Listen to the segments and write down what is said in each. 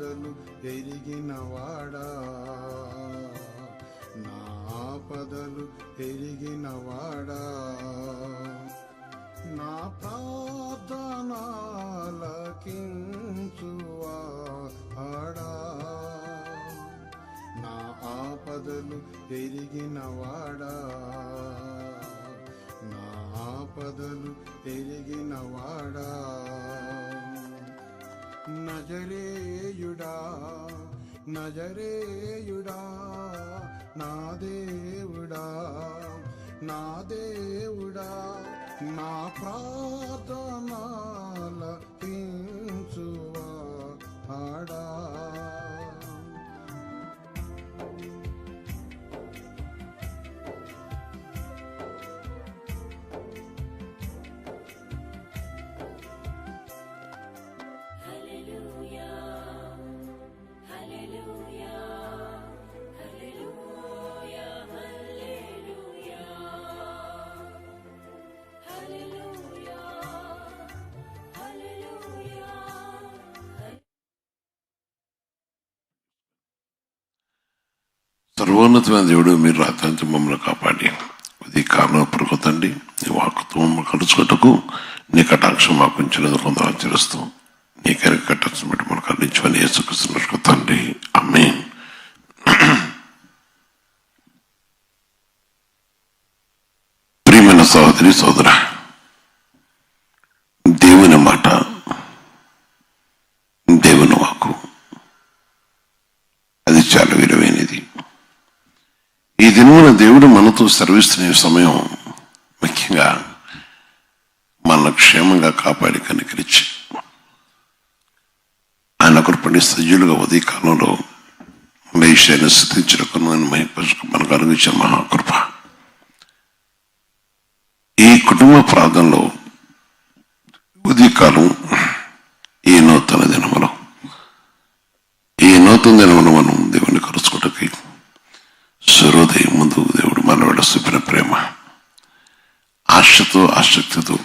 ఆపదలు ఎరిగినవాడా నా ఆపదలు ఎరిగినవాడా నా ప్రార్థనాలకించువాడా నా ఆపదలు ఎరిగినవాడా నా ఆపదలు ఎరిగినవాడా నజరేయుడా నజరేయుడా నా దేవుడా నా దేవుడా నా ప్రార్థనా సర్వోన్నతమైన దేవుడు మీరు రాత్రి మమ్మల్ని కాపాడి ఇది కారణం పరుగుతండి నీ వాకుతో మమ్మల్ని కలుచుకుంటకు నీ కటాక్షం మాకు ఉంచినది కొంత ఆచరిస్తూ నీ కనుక కట్టాల్సిన బట్టి మనకు అందించమని యేసుకృష్ణ తండ్రి అమ్మేన్ ప్రియమైన సహోదరి సోదర దేవుని మాట దేవుని వాకు అది చాలా విలువైనది. ఈ దినమున దేవుడు మనతో సర్విస్తున్న సమయం ముఖ్యంగా మన క్షేమంగా కాపాడి కనికరించి ఆయన కృపణి సజ్జులుగా ఉదయ కాలంలో లేచాన్ని స్థితించడానికి మనకు అనుగించిన మహాకృప. ఈ కుటుంబ ప్రాంతంలో ఉదయకాలం ఈ నూతన దినములో ఈ నూతన దినం మనం దేవుని కలుసుకోవటకి సూర్యోదయం ముందు దేవుడు మనవాడు చూపిన ప్రేమ ఆశతో ఆసక్తితో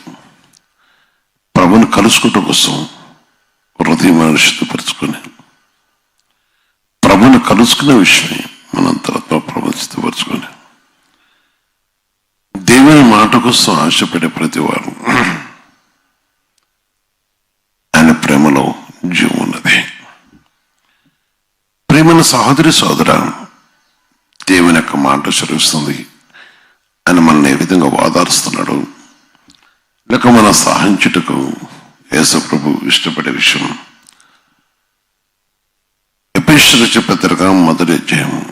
ప్రభుని కలుసుకోవటం కోసం హృదయం శుద్ధపరచుకొని ప్రభుని కలుసుకునే విషయమే మనంతరత్వ ప్రపంచపరచుకొని దేవుని మాట కోసం ఆశపడే ప్రతి వారు ఆయన ప్రేమలో జీవం ఉన్నది. ప్రేమల సహోదరి సోదర దేవుని యొక్క మాట చదివిస్తుంది ఆయన మనల్ని ఏ విధంగా వాదారుస్తున్నాడు లేక మన సహించుటకు యేసప్రభు ఇష్టపడే విషయం? ఎపేశ్వర పత్రిక మొదటి అధ్యాయం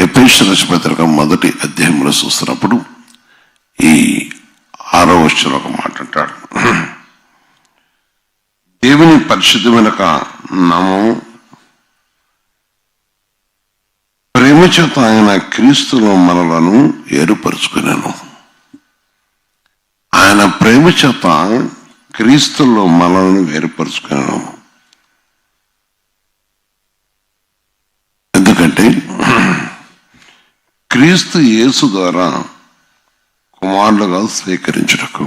ఎపేశ్వర పత్రిక మొదటి అధ్యాయంలో చూస్తున్నప్పుడు ఈ ఆరో వచ్చిన ఒక మాట అంటాడు. దేవుని పరిశుద్ధమైన నామము ప్రేమ చేత ఆయన క్రీస్తులో మనలను ఏర్పరచుకున్నాను ఆయన ప్రేమ చేత క్రీస్తులో మనలను ఏర్పరచుకున్నాను ఎందుకంటే క్రీస్తు యేసు ద్వారా కుమారులుగా స్వీకరించుటకు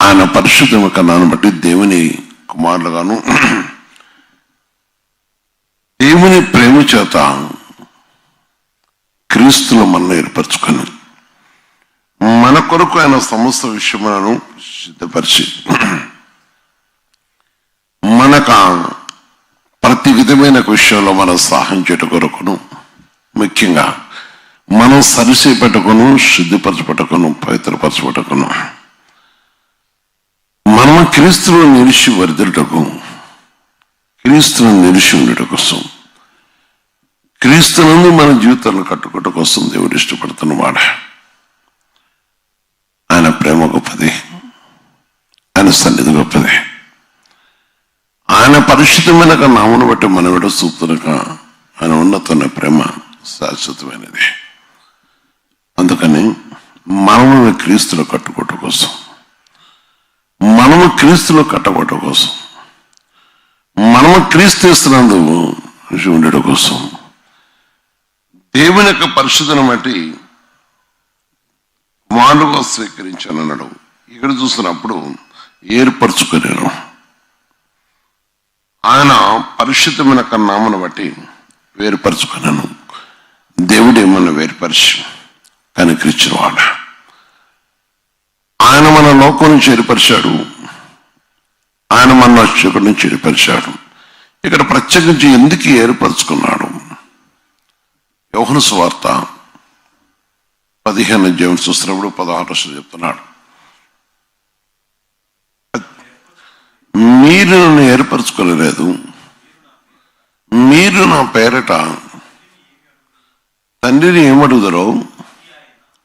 ఆయన పరిశుద్ధమ కన్నాను బట్టి దేవుని కుమారులుగాను దేవుని ప్రేమ చేత క్రీస్తులు మనల్ని ఏర్పరచుకొని మన కొరకు ఆయన సమస్త విషయములను సిద్ధపరిచి మనకు ప్రతి విధమైన విషయంలో మనం సహాయం చేయట కొరకును ముఖ్యంగా మనం సరిసేపట్టుకును శుద్ధిపరచబట్టుకును పవిత్రపరచబట్టుకును. మనం క్రీస్తులో నిలిచి వరిదలటకు క్రీస్తును నిలిచి ఉండట కోసం క్రీస్తునందు మన జీవితాలను కట్టుకోట కోసం దేవుడు ఇష్టపడుతున్నవాడ ఆయన ప్రేమ గొప్పది. ఆయన సన్నిధి గొప్పది. ఆయన పరిశుద్ధమైన నామను బట్టి మన విడ చూపుతునక ఆయన ఉన్నతున్న ప్రేమ శాశ్వతమైనది. అందుకని మనము క్రీస్తులో కట్టుకోవటం కోసం మనము క్రీస్తులో కట్టబడటం కోసం మనము క్రీస్తు ఇస్తున్నందు ఉండడం కోసం దేవుని యొక్క పరిశుద్ధను బట్టి మాలుగా స్వీకరించాను అన్నాడు ఇక్కడ చూస్తున్నప్పుడు ఏర్పరచుకున్నాను ఆయన పరిశుద్ధమైన యొక్క నామను బట్టి వేరుపరచుకున్నాను దేవుడు ఏమన్నా వేరుపరిచి కనికరించిన వాడు ఆయన మన లోకం నుంచి ఏర్పరిచాడు. ఆయన మన చీకటి నుంచి ఏర్పరిచాడు. ఇక్కడ ప్రత్యేకించి ఎందుకు ఏర్పరచుకున్నాడు? యోహన సువార్త పదిహేను అధ్యాయం చూస్తున్నప్పుడు పదహారు చెప్తున్నాడు. మీరు నన్ను ఏర్పరచుకోలేదు. మీరు నా పేరట తండ్రిని ఏమడుగుదరో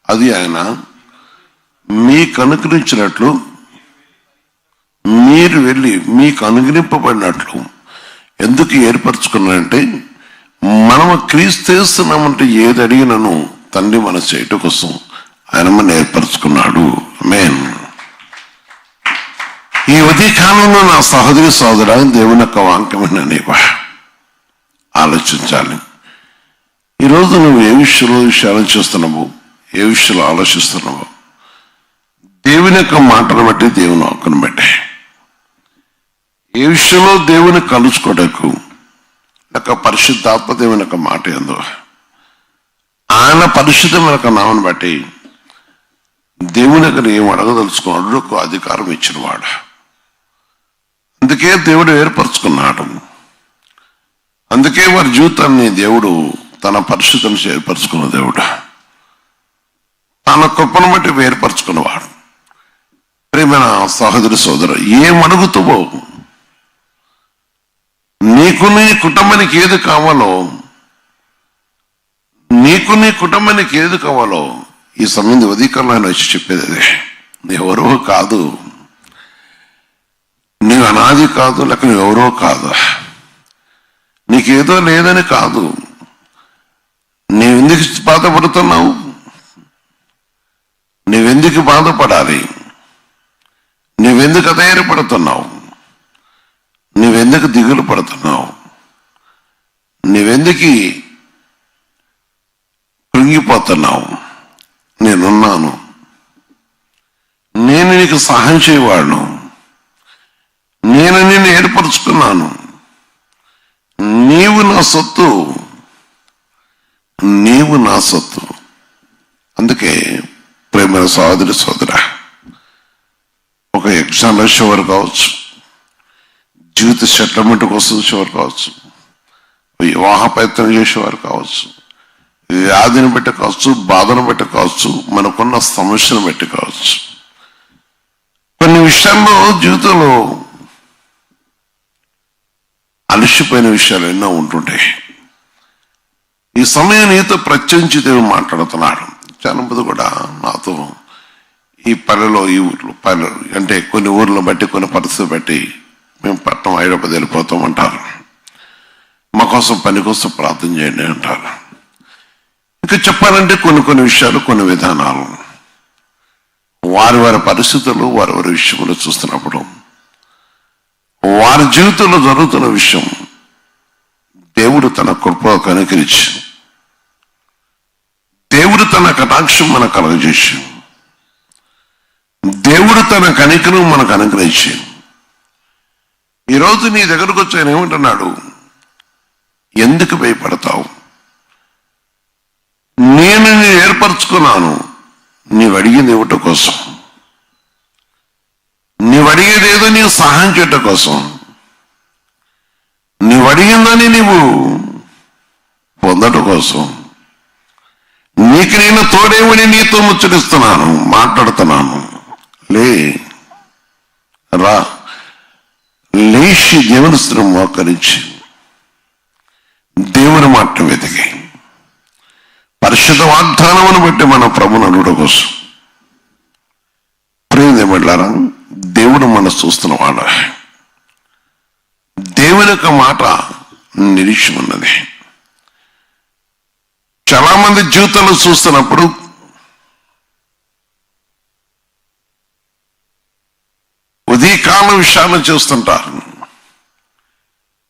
అది ఆయన మీకు అనుగ్రహించినట్లు మీరు వెళ్ళి మీకు అనుగ్రహింపబడినట్లు ఎందుకు ఏర్పరచుకున్నారంటే మనము క్రీస్తేస్తున్నామంటే ఏది అడిగినను తండ్రి మన చేయట కోసం ఆయన మన ఏర్పరచుకున్నాడు. మేన్ ఈ ఉదయకాలంలో నా సహోదరి సోదర దేవుని యొక్క వాంకమైన నీకు ఆలోచించాలి. ఈరోజు నువ్వు ఏ విషయంలో విషయాలు చేస్తున్నావు? ఏ విషయంలో ఆలోచిస్తున్నావు? దేవుని యొక్క మాటను బట్టి దేవుని ఆకును బట్టి ఏ విషయంలో దేవుని కలుసుకోవటకు యొక్క పరిశుద్ధాత్మదేవుని యొక్క మాట ఎందు. ఆయన పరిశుద్ధమైన యొక్క నామను బట్టి దేవుని దగ్గర ఏం అడగదలుచుకున్నాడు ఒక అధికారం ఇచ్చినవాడు. అందుకే దేవుడు ఏర్పరచుకున్నాడు. అందుకే వారి జీవితాన్ని దేవుడు తన పరిశుద్ధం ఏర్పరచుకున్న దేవుడు. తన కృపను బట్టి ఏర్పరచుకున్నవాడు. ప్రేమైన సహోదరి సోదరు ఏం అడుగుతావో నీకు నీ కుటుంబానికి ఏది కావాలో నీకు నీ కుటుంబానికి ఏది కావాలో ఈ సమయం ఉదీకరణ ఆయన వచ్చి చెప్పేది అదే. ఎవరో కాదు. నీవు అనాది కాదు లేక నువ్వెవరో కాదు. నీకేదో లేదని కాదు. నీవెందుకు బాధపడుతున్నావు? నీవెందుకు బాధపడాలి? నీవెందుకు అధైర్యపడుతున్నావు? నువ్వెందుకు దిగులు పడుతున్నావు? నువ్వెందుకు కృంగిపోతున్నావు? నేనున్నాను. నేను నీకు సహాయం చేయవాడును. నేను నిన్ను ఏర్పరచుకున్నాను. నీవు నా సొత్తు. నీవు నా సొత్తు. అందుకే ప్రేమ సోదరి సోదర ఒక ఎగ్జామ్ వరకు కావచ్చు. జీవిత సెటిల్మెంట్ కోసం చూసేవారు కావచ్చు. వివాహ ప్రయత్నం చేసేవారు కావచ్చు. వ్యాధిని బట్టి కావచ్చు బాధను బట్టి కావచ్చు మనకున్న సమస్యను బట్టి కావచ్చు. కొన్ని విషయాల్లో జీవితంలో అలసిపోయిన విషయాలు ఎన్నో ఉంటుంటాయి. ఈ సమయం నీతో ప్రత్యేకించి దేవుడు మాట్లాడుతున్నాడు చాలా మంది కూడా నాతో ఈ పల్లెలో ఈ ఊర్లో పల్లెలు అంటే కొన్ని ఊర్లను బట్టి కొన్ని పరిస్థితులు బట్టి మేము పట్టణం హైదరాబాద్ వెళ్ళిపోతాం అంటారు. మా కోసం పని కోసం ప్రార్థన చేయండి అంటారు. ఇంకా చెప్పాలంటే కొన్ని కొన్ని విషయాలు కొన్ని విధానాలు. వారి వారి పరిస్థితులు వారి వారి విషయంలో చూస్తున్నప్పుడు వారి జీవితంలో జరుగుతున్న విషయం దేవుడు తన కృప కనుకరించి దేవుడు తన కటాక్షం మనకు కలగజేసి దేవుడు తన కనికను మనకు అనుగ్రహించాడు ఈరోజు నీ దగ్గరకు వచ్చి ఆయన ఏమంటున్నాడు? ఎందుకు భయపడతావు? నేను నేను ఏర్పరచుకున్నాను. నీవు అడిగింది ఇవ్వటం కోసం? నీవు అడిగేది ఏదో నీవు సహాయం చేయటం కోసం. నీవు అడిగిందని నీవు పొందటం కోసం. నీకు నేను తోడేమని నీతో ముచ్చరిస్తున్నాను మాట్లాడుతున్నాను. లే రా. లేచి దేవుని స్థిరం మోకరించి దేవుని మాట వెతికి. పరిశుద్ధ వాగ్దానమును బట్టి మన ప్రభుని అడుగుట కోసం. ప్రేమలారా దేవుడు మన చూస్తున్నవాడు దేవుని యొక్క మాట నిరీక్ష ఉన్నది. చాలా మంది జీవితంలో చూస్తున్నప్పుడు ఉదయకాల విషయాలను చూస్తుంటారు.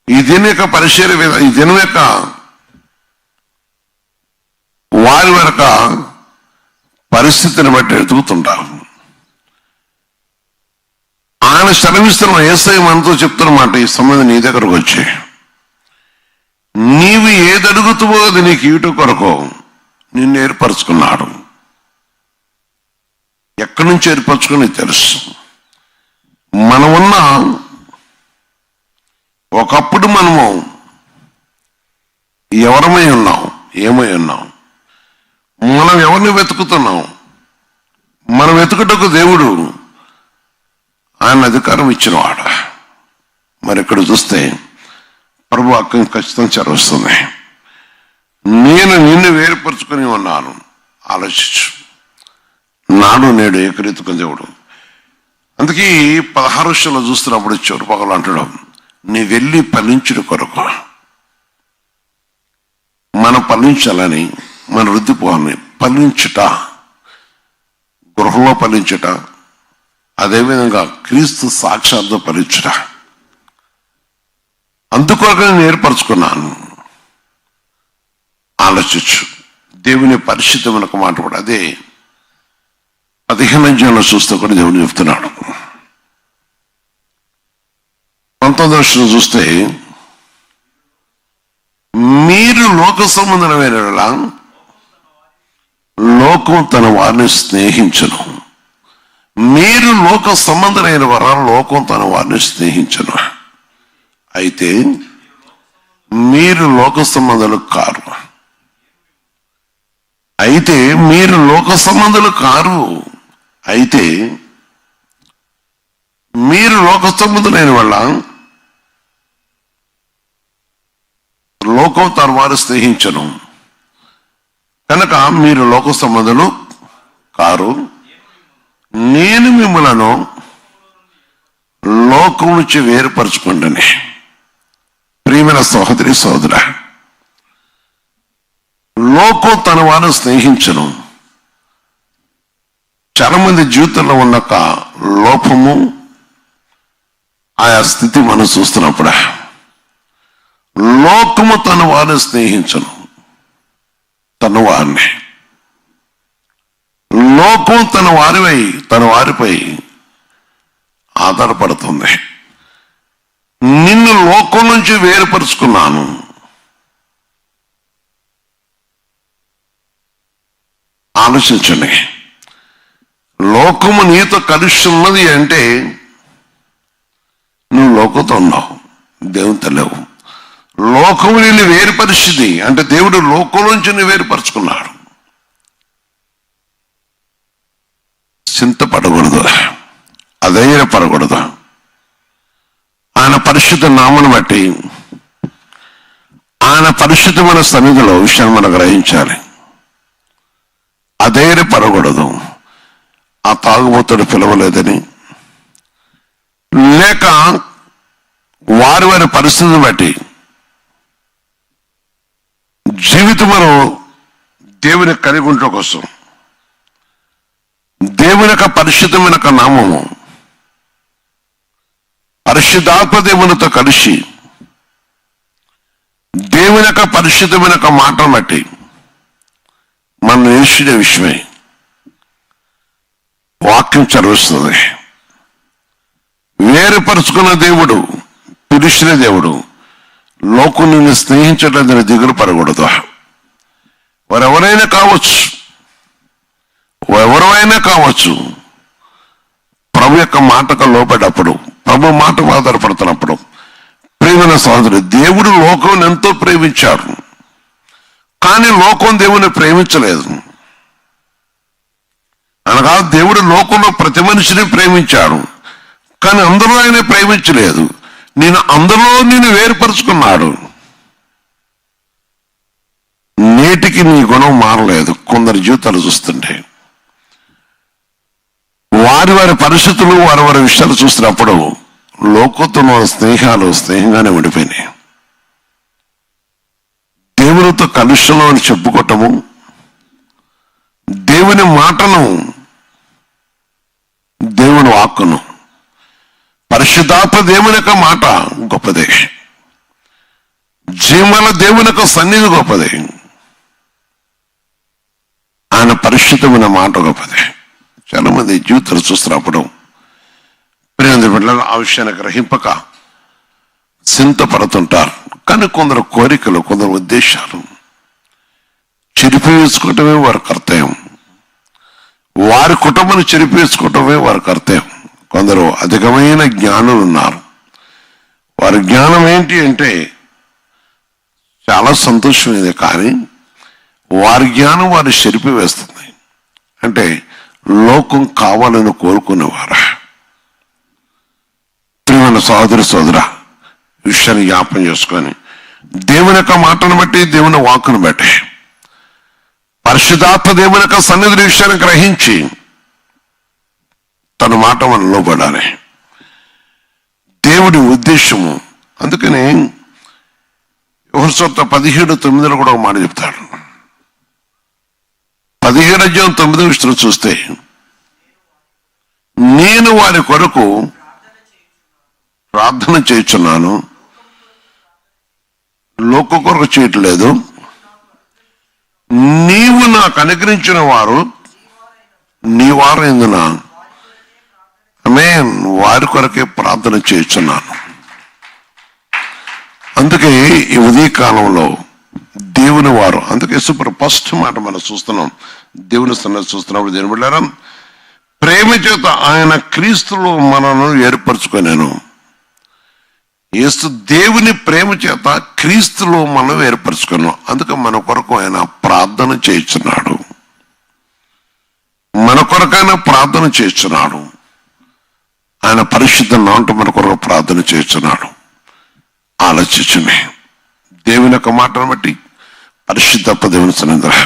ఈ దిన యొక్క పరిశీలి ఈ దినం యొక్క వారి వరక పరిస్థితిని బట్టి ఎదుగుతుంటారు. ఆయన శ్రమిస్తున్న ఏసై మనతో చెప్తున్నమాట ఈ సంబంధం నీ దగ్గరకు వచ్చి నీవు ఏదడుగుతువో అది నీకు ఇటు కొరకు నిన్ను ఏర్పరచుకున్నాడు. ఎక్కడి నుంచి ఏర్పరచుకుని తెలుసు. మనం ఉన్న ఒకప్పుడు మనము ఎవరమై ఉన్నాం ఏమై ఉన్నాం? మనం ఎవరిని వెతుకుతున్నాం? మనం వెతుకుటకు దేవుడు ఆయన అధికారం ఇచ్చినవాడు. మరి ఇక్కడ చూస్తే ప్రభు అక్కం ఖచ్చితంగా చరవస్తుంది నేను నిన్ను వేరుపరుచుకొని ఉన్నాను. ఆలోచించు. నాడు నేడు ఏకరీతిక దేవుడు అందుకే పదహారు వర్షంలో చూస్తున్నప్పుడు చివరిపగలు అంటడం నీ వెళ్ళి ఫలించుడు కొరకు. మనం ఫలించాలని మన వృద్ధిపోవాలని ఫలించుట గృహంలో ఫలించుట అదేవిధంగా క్రీస్తు సాక్షాత్తు ఫలించుట అందుకొరకు నేను ఏర్పరచుకున్నాను. ఆలోచించు. దేవుని పరిశుద్ధమైన ఒక మాట కూడా అదే. పదిహేను అధ్యాయంలో చూస్తే కూడా దేవుడు చెప్తున్నాడు. పంతొమ్మిదో చూస్తే మీరు లోక సంబంధమైన లోకం తన వారిని స్నేహించను. మీరు లోక సంబంధమైన వారా లోకం తన వారిని స్నేహించను. అయితే మీరు లోక సంబంధాలు కారు. అయితే మీరు లోక సంబంధాలు కారు. అయితే మీరు లోక వాళ్ళ వల్ల లోకం తన వారు స్నేహించను. కనుక మీరు లోక సంబంధులు కారు. నేను మిమ్మలను లోకం నుంచి వేరుపరచుకుంటాను. ప్రియమైన సహోదరి సోదర లోకం తన వారు స్నేహించను. చాలా మంది జీవితంలో ఉన్న ఒక లోపము ఆయా స్థితి మనం చూస్తున్నప్పుడు. లోకము తన వారిని స్నేహించను. తన వారిని. లోకం తన వారిపై తన వారిపై ఆధారపడుతుంది. నిన్ను లోకం నుంచి వేరుపరుచుకున్నాను. ఆలోచించండి. లోకము నీతో కలుస్తున్నది అంటే నువ్వు లోకంతో ఉన్నావు దేవునితో లేవు. లోకము నిన్ను వేరుపరిచింది అంటే దేవుడు లోకం నుంచి నువ్వు వేరుపరుచుకున్నాడు. చింతపడకూడదు అధైర్యపడకూడదు. ఆయన పరిశుద్ధ నామను బట్టి ఆయన పరిశుద్ధమైన సన్నిధిలో విషయాన్ని మనం గ్రహించాలి. అధైర్యపడకూడదు. ఆ తాగుబోతుడు పిలవలేదని. లేక వారి వారి పరిస్థితిని బట్టి జీవితంలో దేవుని కలిగి ఉండటం కోసం దేవుని యొక్క పరిశుద్ధమైన నామము పరిశుద్ధాత్మ దేవునితో కలిసి దేవుని యొక్క పరిశుద్ధమైన మాటను బట్టి మనం నేర్చుకునే విషయమే వాక్యం చదివిస్తుంది. వేరుపరుచుకున్న దేవుడు పిలిచిన దేవుడు లోకం స్నేహించడం దిగులు పడకూడదు. వారెవరైనా కావచ్చు. ఎవరైనా కావచ్చు. ప్రభు యొక్క మాటకు లోపడప్పుడు ప్రభు మాట ఆధారపడుతున్నప్పుడు ప్రేమైన సహోదరు దేవుడు లోకం ఎంతో ప్రేమించారు. కానీ లోకం దేవుని ప్రేమించలేదు. అనగా దేవుడు లోకంలో ప్రతి మనిషిని ప్రేమించాడు కానీ అందరూ ఆయన ప్రేమించలేదు. నేను అందరిలో నేను వేరుపరుచుకున్నాడు. నేటికి నీ గుణం మారలేదు. కొందరి జీవితాలు చూస్తుంటే వారి వారి పరిస్థితులు వారి వారి విషయాలు చూసినప్పుడు లోకంతో స్నేహాలు స్నేహంగానే ఉండిపోయినాయి. దేవునితో కలుషంలో అని చెప్పుకోవటము దేవుని మాటను దేవుని వాక్కును. పరిశుద్ధాత్మ దేవుని యొక్క మాట గొప్పదే. జీవన దేవుని యొక్క సన్నిధి గొప్పదే. ఆయన పరిశుద్ధమైన మాట గొప్పదే. చాలా మంది జీవితాలు చూస్తున్నప్పుడు ప్రియంది బిడ్డలు ఆ విషయాన్ని గ్రహింపక చింతపడుతుంటారు. కానీ కొందరు కోరికలు కొందరు ఉద్దేశాలు చెరిపివేసుకోవటమే వారి కర్తవ్యం. వారి కుటుంబాన్ని చెరిపేసుకోవటమే వారి కర్తవ్యం. కొందరు అధికమైన జ్ఞానులు ఉన్నారు వారి జ్ఞానం ఏంటి అంటే చాలా సంతోషమైనది కానీ వారి జ్ఞానం వారిని చెరిపివేస్తుంది. అంటే లోకం కావాలని కోరుకునేవారు. ప్రియమైన సోదరి సోదర విషయాన్ని జ్ఞాపం చేసుకొని దేవుని యొక్క మాటను బట్టి దేవుని వాకును బట్టి పరిశుధాత్మ దేవుని యొక్క సన్నిధి విషయాన్ని గ్రహించి తన మాట మనం లోబడాలి దేవుడి ఉద్దేశము. అందుకని యువసత్త పదిహేడు తొమ్మిదిలో కూడా ఒక మాట చెప్తాడు. పదిహేడు అధ్యాయం తొమ్మిది విషయం చూస్తే నేను వారి కొరకు ప్రార్థన చేయుచున్నాను. లోక కొరకు చేయట్లేదు. నీవు నాకు అనుగ్రహించిన వారు నీ వారు ఎందున? ఆమె వారి కొరకే ప్రార్థన చేస్తున్నాను. అందుకే ఈ ఉదయ కాలంలో దేవుని వారు అందుకే సూపర్ ఫస్ట్ మాట మనం చూస్తున్నాం. దేవుని సన్నది చూస్తున్నప్పుడు దేని వెళ్ళారా ప్రేమ చేత ఆయన క్రీస్తులో మనను ఏర్పరచుకున్నాను యేసు దేవుని ప్రేమ చేత క్రీస్తులో మనం ఏర్పరచుకున్నాం. అందుకే మన కొరకు ఆయన ప్రార్థన చేయించున్నాడు. మన కొరకైనా ప్రార్థన చేస్తున్నాడు ఆయన పరిశుద్ధ నాంట మన కొరకు ప్రార్థన చేస్తున్నాడు ఆలోచించమే. దేవుని యొక్క మాటను బట్టి పరిశుద్ధప్ప దేవుని సన్నిధి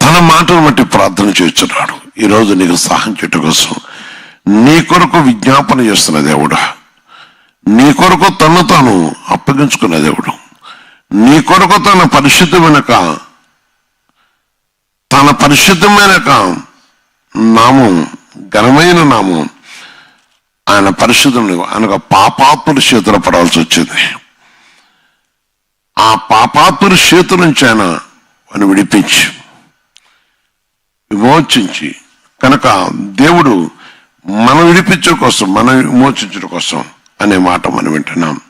తన మాటను బట్టి ప్రార్థన చేస్తున్నాడు ఈరోజు నీకు సహాయం చేయటం కోసం నీ కొరకు విజ్ఞాపన చేస్తున్న దేవుడు. నీ కొరకు తను తాను అప్పగించుకున్న దేవుడు. నీ కొరకు తన పరిశుద్ధి క- తన పరిశుద్ధమైనక నామం ఘనమైన నామం ఆయన పరిశుద్ధం ఆయనకు పాపాత్ముడి చేతులు పడాల్సి వచ్చింది. ఆ పాపాత్ముడి చేతుల నుంచి ఆయన అని విడిపించి విమోచించి కనుక దేవుడు మనం విడిపించడం కోసం మనం విమోచించడం కోసం అనే మాట మనం వింటున్నాం.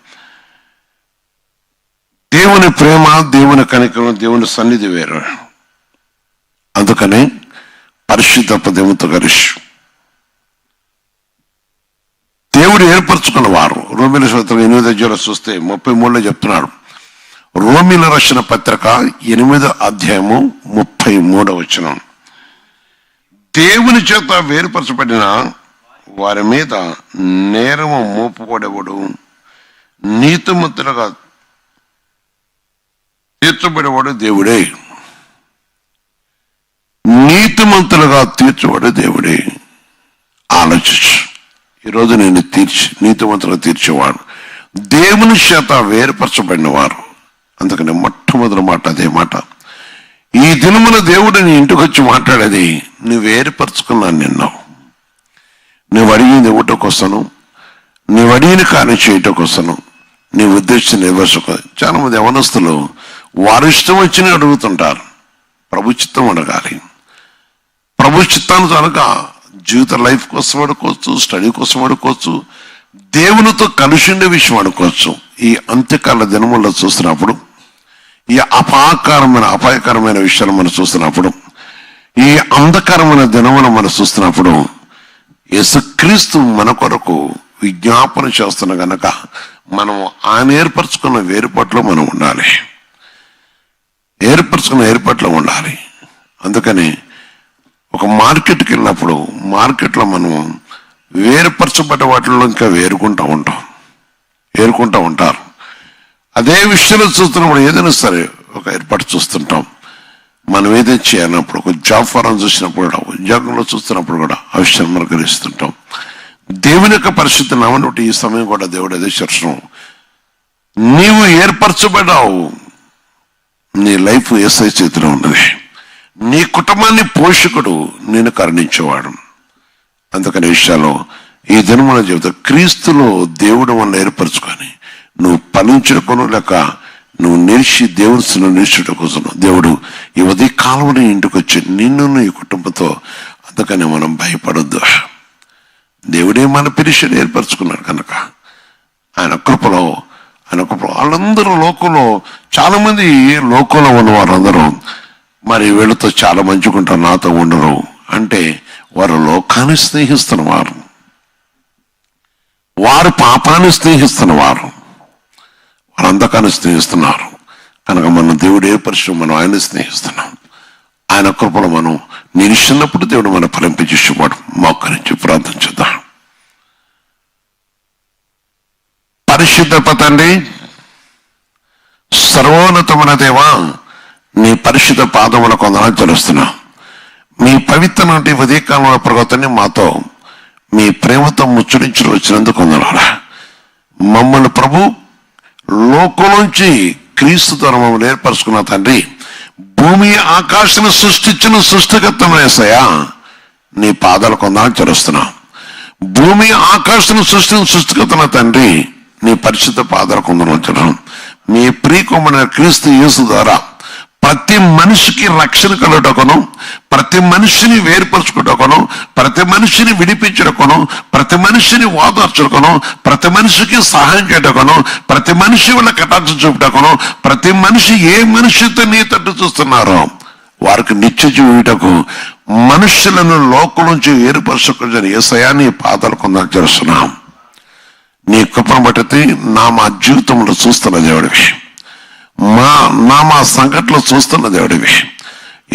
దేవుని ప్రేమ దేవుని కనికరం దేవుని సన్నిధి వేరు. అందుకని పరిశుద్ధ దేవునితో కలిసి దేవుడు ఏర్పరచుకున్న వారు రోమిల శాస్త్రం ఎనిమిది అధ్యాయులు చూస్తే ముప్పై మూడులో చెప్తున్నాడు రోమిల రచన పత్రిక ఎనిమిదో అధ్యాయము ముప్పై మూడో వచనం. దేవుని చేత వేరుపరచబడిన వారి మీద నేరము మోపుబడేవాడు? నీతిమంతులుగా తీర్చబడేవాడు దేవుడే. నీతిమంతులుగా తీర్చబడే దేవుడే. ఆలోచించు. ఈరోజు నేను తీర్చి నీతిమంతులు తీర్చేవాడు. దేవుని చేత వేరుపరచబడిన వారు అందుకని మొట్టమొదటి మాట అదే మాట. ఈ దినమున దేవుడు నీ ఇంటికి వచ్చి మాట్లాడేది నువ్వు వేరుపరచుకున్నాను నిన్ను. నువ్వు అడిగింది ఇవ్వటం కోసను నువ్వు అడిగిన కార్యం చేయటం కోసను నీ ఉద్దేశం నిర్వహించుకో చాలా మంది యవనస్తులు వారి ఇష్టం వచ్చి అడుగుతుంటారు. ప్రభు చిత్తం అడగాలి. ప్రభు చిత్తాన్ని జీవిత లైఫ్ కోసం అడుకోవచ్చు స్టడీ కోసం అడుకోవచ్చు దేవునితో కలిసి ఉండే విషయం అడుకోవచ్చు. ఈ అంత్యకాల దినముల్లో చూస్తున్నప్పుడు ఈ అపాకారమైన అపాయకరమైన విషయాలు మనం చూస్తున్నప్పుడు ఈ అంధకరమైన దినములు మనం చూస్తున్నప్పుడు యేసుక్రీస్తు మన కొరకు విజ్ఞాపన చేస్తున్న గనక మనం ఆయన ఏర్పరచుకున్న వేరుపాట్లో మనం ఉండాలి. ఏర్పరచుకున్న ఏర్పాట్లో ఉండాలి. అందుకని ఒక మార్కెట్కి వెళ్ళినప్పుడు మార్కెట్లో మనం వేరుపరచబడ్డ వాటిలో ఇంకా వేరుకుంటూ ఉంటాం. వేరుకుంటూ ఉంటారు. అదే విషయంలో చూస్తున్నప్పుడు ఏదైనా సరే ఒక ఏర్పాటు చూస్తుంటాం. మనం ఏదైతే చేయాలన్నప్పుడు ఒక జాబ్ ఫారం చూసినప్పుడు కూడా ఉద్యోగంలో చూస్తున్నప్పుడు కూడా ఆ విషయాన్ని మనం గ్రహిస్తుంటాం దేవుని యొక్క పరిస్థితి నామని ఈ సమయం కూడా దేవుడు అదే చర్చం నీవు ఏర్పరచబడావు నీ లైఫ్ ఏసై చేతిలో ఉన్నది. నీ కుటుంబాన్ని పోషకుడు నేను కరుణించేవాడు. అందుకని విషయాలు ఈ దినమున చెబుతా క్రీస్తులో దేవుడు వల్ల ఏర్పరచుకొని నువ్వు ఫలించుకొను లేక నువ్వు నిలిచి దేవుని నిలిచుట కోసం దేవుడు ఈ ఉదయ కాలంలో ఇంటికి వచ్చి నిన్ను నీ కుటుంబంతో అందుకని మనం భయపడొద్దు. దేవుడే మన పిలిషిని ఏర్పరచుకున్నాడు కనుక. ఆయన కృపలో ఆయన కృపలో. వాళ్ళందరూ లోకంలో చాలామంది లోకంలో ఉన్న వారందరూ మరి వీళ్ళతో చాలా మంచుకుంటారు నాతో ఉండరు. అంటే వారు లోకాన్ని స్నేహిస్తున్న వారు. వారు పాపాన్ని స్నేహిస్తున్న వారు అంధకాన్ని స్నేహిస్తున్నారు. కనుక మనం దేవుడు ఏ మనం ఆయన స్నేహిస్తున్నాం. ఆయన కృపలో మనం నిలిచినప్పుడు దేవుడు మన ఫలింపజేసేవాడు మోకరించి ప్రార్థన చేద్దాం. పరిశుద్ధ తండ్రి సర్వోన్నతమైన దేవా నీ పరిశుద్ధ పాదముల కొందరు తెలుస్తున్నా. మీ పవిత్ర నాటి ఉదయకాలంలో ప్రగతిని మాతో మీ ప్రేమతో ముచ్చరించి వచ్చినందుకు కొందరారా మమ్మల్ని ప్రభు లోకం నుంచి క్రీస్తు ధర్మం ఏర్పరచుకున్న తండ్రి భూమి ఆకాశం సృష్టించిన సృష్టికర్తమేసయా నీ పాదాలు కొందాలని తెలుస్తున్నా భూమి ఆకాశం సృష్టించిన సృష్టికర్తన తండ్రి నీ పరిశుద్ధ పాదాలు కొందరు మీ ప్రియకుమైన క్రీస్తు యేసు ద్వారా ప్రతి మనిషికి రక్షణ కలుగుటకును ప్రతి మనిషిని వేరుపరచుకుంటకును ప్రతి మనిషిని విడిపించుటకును ప్రతి మనిషిని ఓదార్చుటకును ప్రతి మనిషికి సహాయం చేయటకును ప్రతి మనిషి వల్ల కటాక్ష చూపుటకును ప్రతి మనిషి ఏ మనిషితో నీ తట్టు చూస్తున్నారో వారికి నిత్య జీవిటకు మనుషులను లోకం నుంచి ఏర్పరచుకుని ఏసయాన్ని పాదాలు కొందని చేస్తున్నాం నీ కృపను బట్టి నా మా జీవితంలో చూస్తున్న దేవుడివి. మా నా మా సంకట్లో చూస్తున్న దేవుడివి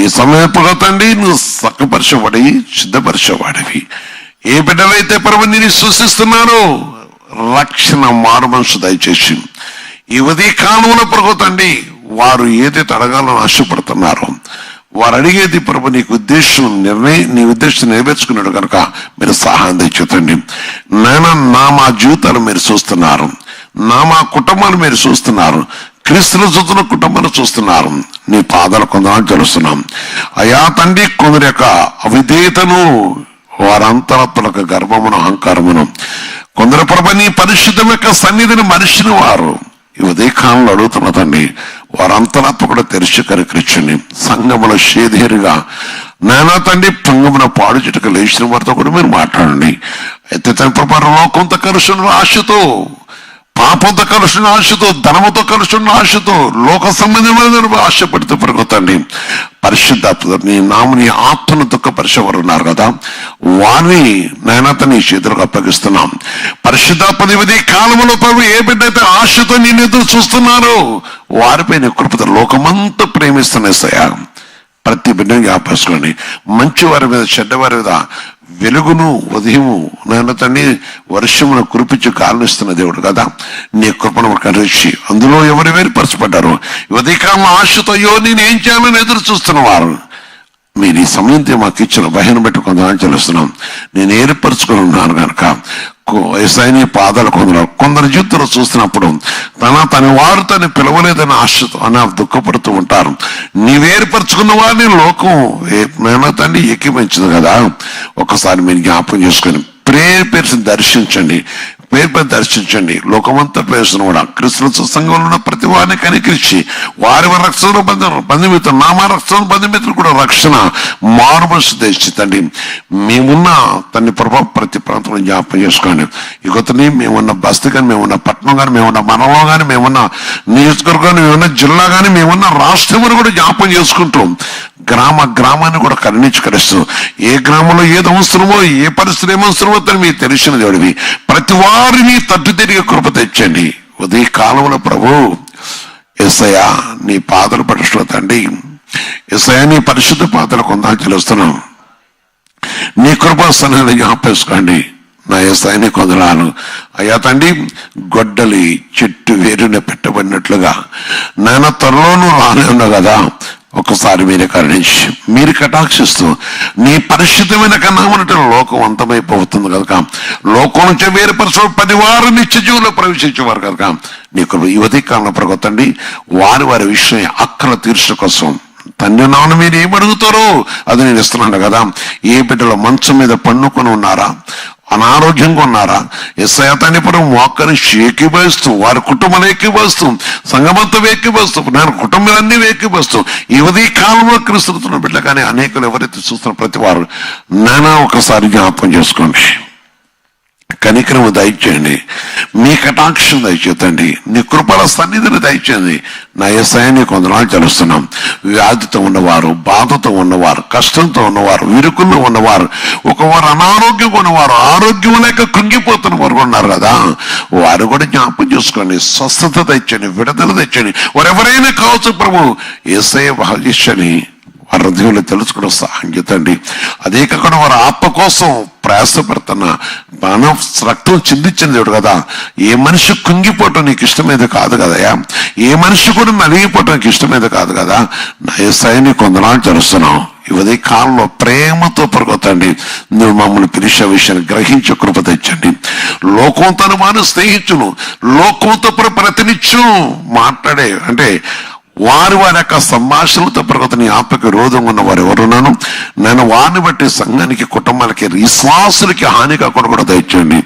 ఈ సమయపుగా తండ్రి నువ్వు సక్కపరచబడి సిద్ధపరచబడివి ఏ బిడ్డలైతే పరమ నేను సూచిస్తున్నారో రక్షణ మారు మనసు దయచేసి. ఈ ఉదయ కాలంలో ప్రభు తండ్రి వారు ఏదైతే అడగాలని ఆశపడుతున్నారో. వారు అడిగేది ప్రభు నీకు ఉద్దేశం నిర్ణయం నీ ఉద్దేశం నెరవేర్చుకున్నాడు కనుక మీరు సహాయం తెచ్చుతండి నాయన నా మా జీవితాలు మీరు చూస్తున్నారు. నా మా కుటుంబాలు మీరు చూస్తున్నారు. క్రీస్తులు చూస్తున్న కుటుంబాన్ని చూస్తున్నారు. నీ పాదాలు కొందరని తెలుస్తున్నాం అయా తండ్రి కొందరి యొక్క అవిధేయతను వారంతరత్తులకు గర్వమును అహంకారమును కొందరు ప్రభ నీ పరిశుద్ధం యొక్క సన్నిధిని మనిషిని వారు. ఈ ఉదయకాలంలో అడుగుతున్న తండ్రి వారంతరాత్మ కూడా తెరిచి కరికరించండి సంగముల షేధేరుగా నానా తండ్రి పంగమున పాడు చిటక లేచిన వారితో కూడా మీరు మాట్లాడండి. అయితే తన ప్రభావం లోకంతో కలుషణ ఆశతో పాపంతో కలుషణ ఆశతో ధనముతో కలుషణ ఆశతో లోక సంబంధమైన ఆశపడితే పెరుగుతండి పరిశుద్ధాత్మ నీ నామని ఆత్మను దుఃఖపరిచేవారు ఉన్నారు కదా. వారిని నాయనత నీ చేతులకు అప్పగిస్తున్నాం. పరిశుద్ధాత్మది కాలంలో ప్రభు ఏ బిడ్డైతే ఆశతో నేను ఎదురు చూస్తున్నారు వారిపైన కృపత లోకమంతా ప్రేమిస్తున్నాయి సయా ప్రతి బిడ్డను జ్ఞాపేసుకోండి మంచి వారి మీద చెడ్డవారి మీద వెలుగును ఉదయము నాయన తండ్రి వర్షమును కురిపించి కాలనిస్తున్న దేవుడు కదా. నీ కృపను కరిచి అందులో ఎవరు వేరుపరచబడ్డారు? ఉదయకాలం ఆశతో అయ్యో నేను ఏం చేయాలని ఎదురు చూస్తున్న వారు? మీరు ఈ సమయంతో మాకు ఇచ్చిన భయం బట్టి కొందరు చెల్లిస్తున్నాం నేను ఏర్పరచుకుని ఉన్నాను కనుక ఎస్ఐని పాదాలు కొందరు కొందరు జీవితంలో చూసినప్పుడు తన తన వారు తను పిలవలేదని ఆశతో అని దుఃఖపడుతూ ఉంటారు. నీవేర్పరచుకున్న వారిని లోకం మేనా తండ్రి ఎక్కిపించింది కదా. ఒకసారి మీరు జ్ఞాపకం చేసుకొని ప్రేరు పేరు దర్శించండి. పేరుపై దర్శించండి. లోకమంతా పేరుస్తున్న కూడా. క్రిస్తుల సంఘంలో ఉన్న ప్రతి వారిని కనికరించి వారి వారి బంధ బంధుమిత్రులు నా మా రక్షణ బంధుమిత్రులు కూడా రక్షణ మారుమనసు తెచ్చితండి. మేమున్న తన్ని ప్రభావ ప్రతి ప్రాంతంలో జ్ఞాపకం చేసుకోండి. ఇకొతని మేమున్న బస్తీ కానీ మేమున్న పట్టణం కానీ మేమున్న మనలో కానీ మేమున్న నియోజకవర్గం మేమున్న జిల్లా కానీ మేమున్న రాష్ట్రం కూడా జ్ఞాపకం చేసుకుంటాం గ్రామ గ్రామాన్ని కూడా కరుణించుకరిస్తూ ఏ గ్రామంలో ఏది అవసరమో ఏ పరిస్థితి ఏమవసరమో తను మీకు తెలిసిన దేవుడివి. ప్రతి వారిని తట్టు తిరిగి కృప తెచ్చండి. ఉదయ కాలంలో ప్రభు ఎస్ఐయా నీ పాదలు పరుషుల తండ్రి ఎస్ఐయా నీ పరిశుద్ధ పాదలు కొందా తెలుస్తున్నాం నీ కృపా సన్నిధిని జ్ఞాపేసుకోండి నా ఎస్ఐని కొందరాను అయ్యా తండ్రి గొడ్డలి చెట్టు వేరున పెట్టబడినట్లుగా. నాయన త్వరలోనూ రానే ఉన్నావు కదా. ఒక్కసారి మీరే కరుణించి మీరు కటాక్షిస్తూ నీ పరిశుద్ధమైన కన్నామనట లోకం అంతమైపోతుంది కనుక లోకం నుంచి వేరుపరచు పది వారు నిత్య జీవులో ప్రవేశించేవారు కనుక నీకు యువతి కాలంలో ప్రగొత్తండి. వారి వారి విషయం అక్కల తీర్చడం కోసం తండ్రి నాన్న మీరు ఏం అడుగుతారో అది నేను ఇస్తున్నాను కదా. ఏ బిడ్డలో మంచం మీద పన్నుకొని ఉన్నారా? అనారోగ్యంగా ఉన్నారా ఎస్ఐ ఇప్పుడు పురం మోక్కని వారి కుటుంబం ఎక్కిపోస్తూ సంగమంతా ఏకీభవిస్తూ నేను కుటుంబాలన్నీ ఏకీభవిస్తూ ఈ ఉదయ కాలంలో క్రిస్తున్న బిడ్డ కానీ అనేకులు ఎవరైతే చూస్తున్న ప్రతి వారు నానా ఒకసారి జ్ఞాపకం చేసుకోండి. కనికరము దయచేయండి. మీ కటాక్షం దయచేతండి. నీ కృపల సన్నిధిని దయచేయండి. నా ఎస్ఐని కొందనాలు తెలుస్తున్నాం వ్యాధితో ఉన్నవారు బాధతో ఉన్నవారు కష్టంతో ఉన్నవారు విరుకుల్లో ఉన్నవారు ఒకవారు అనారోగ్యంగా ఉన్నవారు ఆరోగ్యం లేక కృంగిపోతున్న వారు ఉన్నారు కదా. వారు కూడా జ్ఞాపం చేసుకోండి. స్వస్థత తెచ్చండి విడుదల తెచ్చండి వారెవరైనా కావచ్చు ప్రభు. ఏసఐ భాగ్యని వారి హృదయంలో తెలుసుకోవడం సహాయం చేతండి. అదే కాకుండా వారి ఆత్మ కోసం ప్రయాసపడుతున్న మనం రక్తం చిందించిన దేవుడు కదా. ఏ మనిషి కుంగిపోవటం నీకు ఇష్టమైనది కాదు కదయా ఏ మనిషి కూడా నలిగిపోవటం నీకు ఇష్టమైనది కాదు కదా. నా ఏసాయిని కొందనాలు తెలుస్తున్నాం ఈ కాలంలో ప్రేమతో పరుగుతండి నువ్వు మమ్మల్ని పిలిచే విషయాన్ని గ్రహించి కృప తెచ్చండి. లోకంతో మాను స్నేహితులు లోకంతో ప్రతినిత్యం మాట్లాడే అంటే వారు వారి యొక్క సంభాషణలతో ప్రగతి నీ రోధం ఉన్న వారు ఎవరున్నాను నేను వారిని బట్టి సంఘానికి కుటుంబాలకి విశ్వాసులకి హాని కాకుండా కూడా దయచేయండి.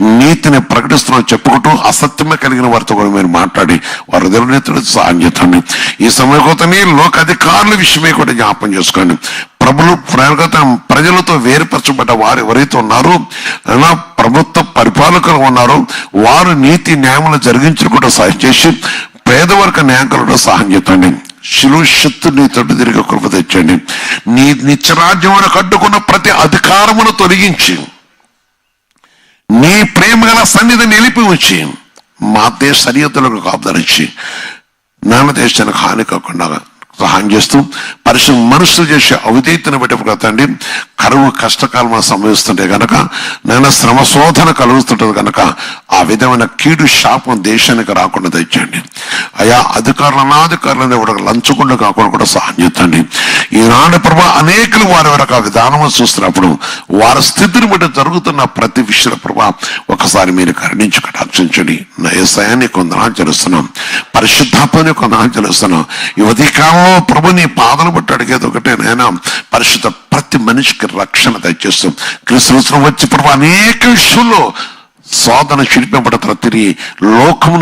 నీతిని ప్రకటిస్తున్న చెప్పుకుంటూ అసత్యమే కలిగిన వారితో కూడా మీరు మాట్లాడి వారి దేవుని సహాయం చేయండి ఈ సమయకోతని లోక అధికారుల విషయమే కూడా జ్ఞాపం చేసుకోండి. ప్రభులు ప్రజలతో ప్రజలతో వేరుపరచబడ్డ వారు ఎవరైతే ఉన్నారో ప్రభుత్వ పరిపాలకులు ఉన్నారో వారు నీతి న్యాయములు జరిగించకుండా సహాయం చేసి పేదవర్గ న్యాయకులను సహాయం చేయండి శిలువ శక్తు నీ తట్టు తిరిగి కృప తెచ్చండి. నీ నిత్యరాజ్యమును కట్టుకున్న ప్రతి అధికారమును తొలగించి నీ ప్రేమ గల సన్నిధి నిలిపి ఉంచి మా దేశ సరిహద్దులకు కాపుదరించి నాన్న దేశానికి హాని కాకుండా సహాయం చేస్తూ పరిశ్రమ మనుషులు చేసే అవిధేయతను బట్టి కరువు కష్టకాలం సంభవిస్తుంటే గనక నేను శ్రమ శోధన కలుగుతుంటది గనక ఆ విధమైన కీడు శాపం దేశానికి రాకుండా తెచ్చండి అయా అధికారులు అనాధికారులను కూడా లంచకుండా కాకుండా కూడా సహాయం చేయండి. ఈనాడు ప్రభా అనేకులు వారి వరకు ఆ విధానం చూస్తున్నప్పుడు వారి స్థితిని బట్టి జరుగుతున్న ప్రతి విషయ ప్రభా ఒకసారి మీరు కరుణించి కటాక్షించండి నయసాయాన్ని కొందనాలు చేస్తున్నాం పరిశుద్ధాత్మని కొందనాలు చేస్తున్నాం ఈ కాలంలో ప్రభు నీ పాదలు బట్టి అడిగేది ఒకటే నేను పరిశుద్ధ ప్రతి మనిషికి రక్షణ దయచేస్తాం క్రిస్తులు వచ్చి ప్రభు అనేక విషయంలో శోధన శిల్పింపడతారు తిరిగి లోకమును